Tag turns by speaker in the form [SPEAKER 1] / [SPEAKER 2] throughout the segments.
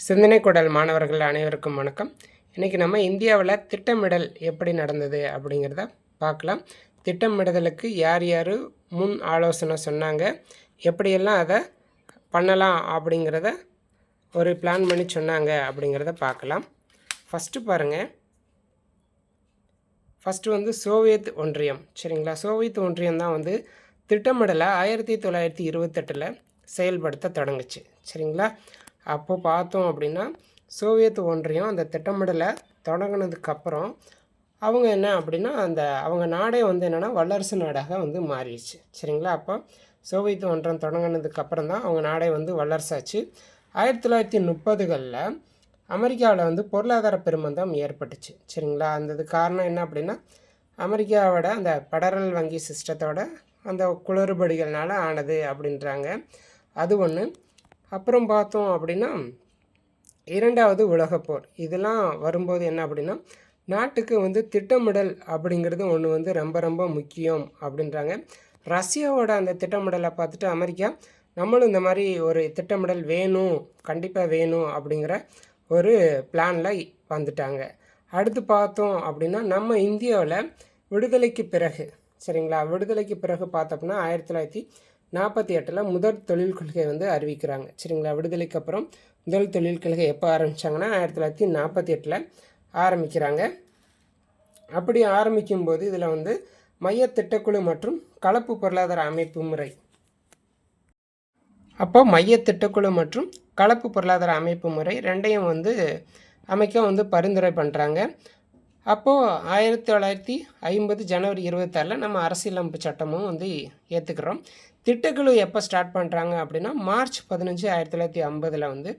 [SPEAKER 1] சிந்தனை குடல் மாணவர்கள் அனைவருக்கும் வணக்கம். இன்றைக்கி நம்ம இந்தியாவில் திட்டமிடல் எப்படி நடந்தது அப்படிங்கிறத பார்க்கலாம். திட்டமிடுதலுக்கு யார் யார் முன் ஆலோசனை சொன்னாங்க? எப்படியெல்லாம் அதை பண்ணலாம் அப்படிங்கிறத ஒரு பிளான் பண்ணி சொன்னாங்க அப்படிங்கிறத பார்க்கலாம். ஃபஸ்ட்டு பாருங்கள் ஃபஸ்ட்டு வந்து சோவியத் ஒன்றியம். சரிங்களா? சோவியத் ஒன்றியம் தான் வந்து திட்டமிடலை ஆயிரத்தி தொள்ளாயிரத்தி இருபத்தெட்டில் செயல்படுத்த தொடங்குச்சு. சரிங்களா? அப்போ பார்த்தோம் அப்படின்னா சோவியத் ஒன்றியம் அந்த திட்டமிடலை தொடங்கினதுக்கப்புறம் அவங்க என்ன அப்படின்னா அந்த அவங்க நாடே வந்து என்னென்னா வல்லரசு நாடாக வந்து மாறிடுச்சு. சரிங்களா? அப்போ சோவியத் ஒன்றம் தொடங்கினதுக்கப்புறம் தான் அவங்க நாடே வந்து வல்லரசாச்சு. ஆயிரத்தி தொள்ளாயிரத்தி முப்பதுகளில் அமெரிக்காவில் வந்து பொருளாதார பெருமந்தம் ஏற்பட்டுச்சு. சரிங்களா? அந்த இது காரணம் என்ன அப்படின்னா அமெரிக்காவோட அந்த பெடரல் வங்கி சிஸ்டத்தோட அந்த குளறுபடிகள்னால ஆனது அப்படின்றாங்க. அது ஒன்று அப்புறம் பார்த்தோம் அப்படின்னா இரண்டாவது உலகப்போர். இதெல்லாம் வரும்போது என்ன அப்படின்னா நாட்டுக்கு வந்து திட்டமிடல் அப்படிங்கிறது ஒன்று வந்து ரொம்ப ரொம்ப முக்கியம் அப்படின்றாங்க. ரஷ்யாவோட அந்த திட்டமிடலை பார்த்துட்டு அமெரிக்கா நம்மளும் இந்த மாதிரி ஒரு திட்டமிடல் வேணும் கண்டிப்பாக வேணும் அப்படிங்கிற ஒரு பிளானில் வந்துட்டாங்க. அடுத்து பார்த்தோம் அப்படின்னா நம்ம இந்தியாவில் விடுதலைக்கு பிறகு சரிங்களா? விடுதலைக்கு பிறகு பார்த்தோம்னா ஆயிரத்தி தொள்ளாயிரத்தி நாற்பத்தி எட்டில் முதல் தொழில் கொள்கை வந்து அறிவிக்கிறாங்க. சரிங்களா? விடுதலைக்கு அப்புறம் முதல் தொழில் கொள்கை எப்போ ஆரம்பித்தாங்கன்னா ஆயிரத்தி தொள்ளாயிரத்தி நாற்பத்தி எட்டில் ஆரம்பிக்கிறாங்க. அப்படி ஆரம்பிக்கும்போது இதில் வந்து மைய திட்டக்குழு மற்றும் கலப்பு பொருளாதார அமைப்பு முறை. அப்போ மைய திட்டக்குழு மற்றும் கலப்பு பொருளாதார அமைப்பு முறை ரெண்டையும் வந்து அமைக்க வந்து பரிந்துரை பண்ணுறாங்க அப்போது ஆயிரத்தி தொள்ளாயிரத்தி ஐம்பது ஜனவரி இருபத்தாறில் நம்ம அரசியலமைப்பு சட்டமும் வந்து ஏற்றுக்கிறோம் திட்டக்குழு எப்போ ஸ்டார்ட் பண்ணுறாங்க அப்படின்னா மார்ச் பதினஞ்சு ஆயிரத்தி தொள்ளாயிரத்தி ஐம்பதில் வந்து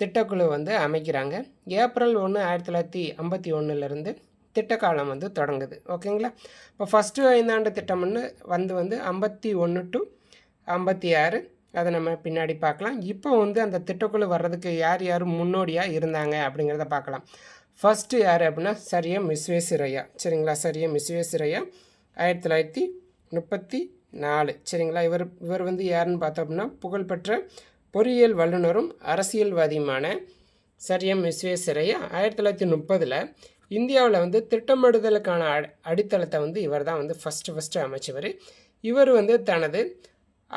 [SPEAKER 1] திட்டக்குழு வந்து அமைக்கிறாங்க. ஏப்ரல் ஒன்று ஆயிரத்தி தொள்ளாயிரத்தி ஐம்பத்தி ஒன்றுலேருந்து திட்டக்காலம் வந்து தொடங்குது. ஓகேங்களா இப்போ ஃபஸ்ட்டு ஐந்தாண்டு திட்டம்னு வந்து வந்து ஐம்பத்தி ஒன்று டு ஐம்பத்தி ஆறு. அதை நம்ம பின்னாடி பார்க்கலாம். இப்போ வந்து அந்த திட்டக்குழு வர்றதுக்கு யார் யார் முன்னோடியாக இருந்தாங்க அப்படிங்கிறத பார்க்கலாம். ஃபஸ்ட்டு யார் அப்படின்னா சரியம் விஸ்வேஸ்வரையா சரிங்களா? சரியம் விஸ்வேஸ்வரையா ஆயிரத்தி தொள்ளாயிரத்தி முப்பத்தி நாலு. சரிங்களா? இவர் இவர் வந்து யாருன்னு பார்த்தோம் அப்படின்னா புகழ்பெற்ற பொறியியல் வல்லுநரும் அரசியல்வாதியுமான சரியம் விஸ்வேஸ்வரையா ஆயிரத்தி தொள்ளாயிரத்தி முப்பதில் இந்தியாவில் வந்து திட்டமிடுதலுக்கான அடித்தளத்தை வந்து இவர் தான் வந்து ஃபஸ்ட்டு ஃபஸ்ட்டு அமைச்சவர். இவர் வந்து தனது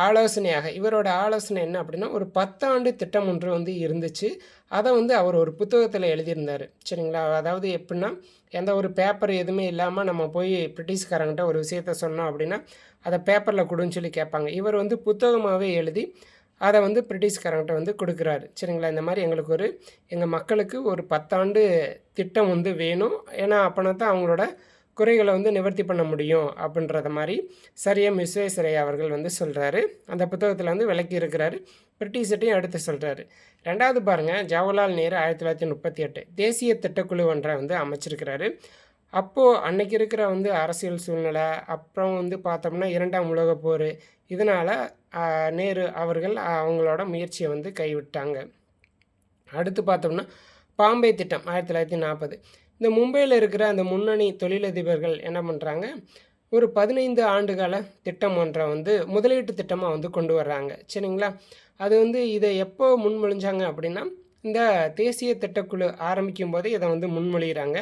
[SPEAKER 1] ஆலோசனையாக இவரோட ஆலோசனை என்ன அப்படின்னா ஒரு பத்தாண்டு திட்டம் ஒன்று வந்து இருந்துச்சு. அதை வந்து அவர் ஒரு புத்தகத்தில் எழுதியிருந்தார். சரிங்களா? அதாவது எப்படின்னா எந்த ஒரு பேப்பர் எதுவுமே இல்லாமல் நம்ம போய் பிரிட்டிஷ்காரங்கிட்ட ஒரு விஷயத்த சொன்னோம் அப்படின்னா அதை பேப்பரில் கொடுன்னு சொல்லி கேட்பாங்க. இவர் வந்து புத்தகமாகவே எழுதி அதை வந்து பிரிட்டிஷ்காரங்கிட்ட வந்து கொடுக்குறாரு. சரிங்களா? இந்த மாதிரி எங்களுக்கு ஒரு எங்கள் மக்களுக்கு ஒரு பத்தாண்டு திட்டம் வந்து வேணும். ஏன்னா அப்போனா தான் அவங்களோட குறைகளை வந்து நிவர்த்தி பண்ண முடியும் அப்படின்றத மாதிரி சரியம் விஸ்வேஸ்வரையா அவர்கள் வந்து சொல்கிறாரு அந்த புத்தகத்தில் வந்து விளக்கி இருக்கிறாரு. பிரிட்டிஷ்ட்டையும் எடுத்து சொல்கிறாரு ரெண்டாவது பாருங்கள் ஜவஹர்லால் நேரு ஆயிரத்தி தொள்ளாயிரத்தி முப்பத்தி எட்டு தேசிய திட்டக்குழு ஒன்றை வந்து அமைச்சிருக்கிறாரு. அப்போது அன்றைக்கி இருக்கிற வந்து அரசியல் சூழ்நிலை அப்புறம் வந்து பார்த்தோம்னா இரண்டாம் உலகப் போர் இதனால் நேரு அவர்கள் அவங்களோட முயற்சியை வந்து கைவிட்டாங்க. அடுத்து பார்த்தோம்னா பாம்பே திட்டம் ஆயிரத்தி தொள்ளாயிரத்தி நாற்பது இந்த மும்பையில் இருக்கிற அந்த முன்னணி தொழிலதிபர்கள் என்ன பண்ணுறாங்க ஒரு பதினைந்து ஆண்டுகால திட்டம் ஒன்றை வந்து முதலீட்டு திட்டமாக வந்து கொண்டு வர்றாங்க. சரிங்களா? அது வந்து இதை எப்போ முன்மொழிஞ்சாங்க அப்படின்னா இந்த தேசிய திட்டக்குழு ஆரம்பிக்கும் போதே இதை வந்து முன்மொழிகிறாங்க.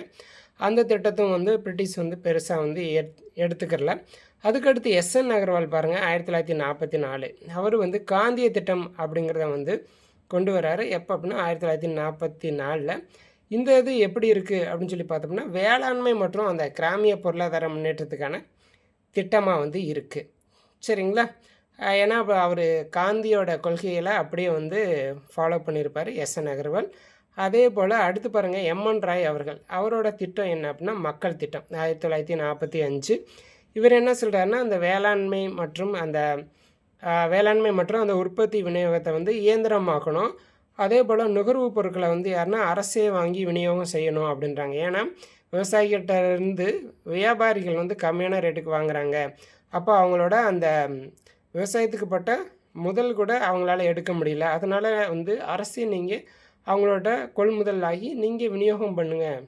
[SPEAKER 1] அந்த திட்டத்தும் வந்து பிரிட்டிஷ் வந்து பெருசாக வந்து எடுத்துக்கிறல. அதுக்கடுத்து எஸ்என் அகர்வால் பாருங்கள் ஆயிரத்தி தொள்ளாயிரத்தி நாற்பத்தி நாலு. அவர் வந்து காந்திய திட்டம் அப்படிங்கிறத வந்து கொண்டு வர்றாரு. எப்போ அப்படின்னா ஆயிரத்தி தொள்ளாயிரத்தி நாற்பத்தி நாலில். இந்த இது எப்படி இருக்குது அப்படின்னு சொல்லி பார்த்தோம்னா வேளாண்மை மற்றும் அந்த கிராமிய பொருளாதார முன்னேற்றத்துக்கான திட்டமாக வந்து இருக்குது சரிங்களா? ஏன்னா இப்போ அவர் காந்தியோட கொள்கைகளை அப்படியே வந்து ஃபாலோ பண்ணியிருப்பார் எஸ் என் அகர்வால். அதே போல் அடுத்து பாருங்கள் எம்என் ராய் அவர்கள். அவரோட திட்டம் என்ன அப்படின்னா மக்கள் திட்டம். ஆயிரத்தி தொள்ளாயிரத்தி நாற்பத்தி அஞ்சு. இவர் என்ன சொல்கிறாருன்னா அந்த வேளாண்மை மற்றும் அந்த வேளாண்மை மற்றும் அந்த உற்பத்தி விநியோகத்தை வந்து இயந்திரமாக்கணும். அதே போல் நுகர்வு பொருட்களை வந்து யாருன்னா அரசே வாங்கி விநியோகம் செய்யணும் அப்படின்றாங்க. ஏன்னா விவசாயிகிட்டேருந்து வியாபாரிகள் வந்து கம்மியான ரேட்டுக்கு வாங்குகிறாங்க அப்போ அவங்களோட அந்த விவசாயத்துக்கு பட்ட முதல் கூட அவங்களால எடுக்க முடியல. அதனால் வந்து அரசே நீங்கள் அவங்களோட கொள்முதல் ஆகி நீங்கள் விநியோகம் பண்ணுங்கள்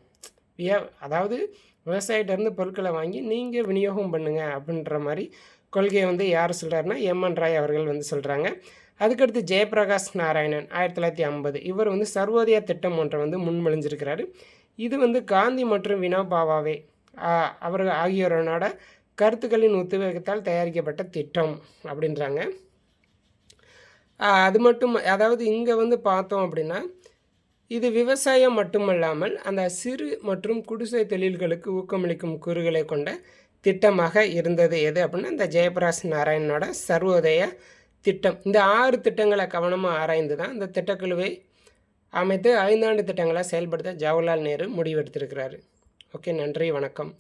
[SPEAKER 1] வியா அதாவது விவசாயிகிட்டேருந்து பொருட்களை வாங்கி நீங்கள் விநியோகம் பண்ணுங்கள் அப்படின்ற மாதிரி கொள்கையை வந்து யார் சொல்கிறாருன்னா எம்என் ராய் அவர்கள் வந்து சொல்கிறாங்க அதுக்கடுத்து ஜெயபிரகாஷ் நாராயணன் ஆயிரத்தி தொள்ளாயிரத்தி ஐம்பது இவர் வந்து சர்வோதயா திட்டம் ஒன்றை வந்து முன்மொழிஞ்சிருக்கிறாரு. இது வந்து காந்தி மற்றும் வினோபாவாவே அவர் ஆகியோரோட கருத்துக்களின் உத்வேகத்தால் தயாரிக்கப்பட்ட திட்டம் அப்படின்றாங்க. அது மட்டும் அதாவது இங்கே வந்து பார்த்தோம் அப்படின்னா இது விவசாயம் மட்டுமல்லாமல் அந்த சிறு மற்றும் குடிசை தொழில்களுக்கு ஊக்கமளிக்கும் கூறுகளை கொண்ட திட்டமாக இருந்தது. எது அப்படின்னா இந்த ஜெயபிரகாஷ் நாராயணனோட சர்வோதய திட்டம். இந்த ஆறு திட்டங்களை கவனமாக ஆராய்ந்து தான் இந்த திட்டக்குழுவை அமைத்து ஐந்தாண்டு திட்டங்களை செயல்படுத்த ஜவஹர்லால் நேரு முடிவெடுத்திருக்கிறாரு. ஓகே நன்றி வணக்கம்.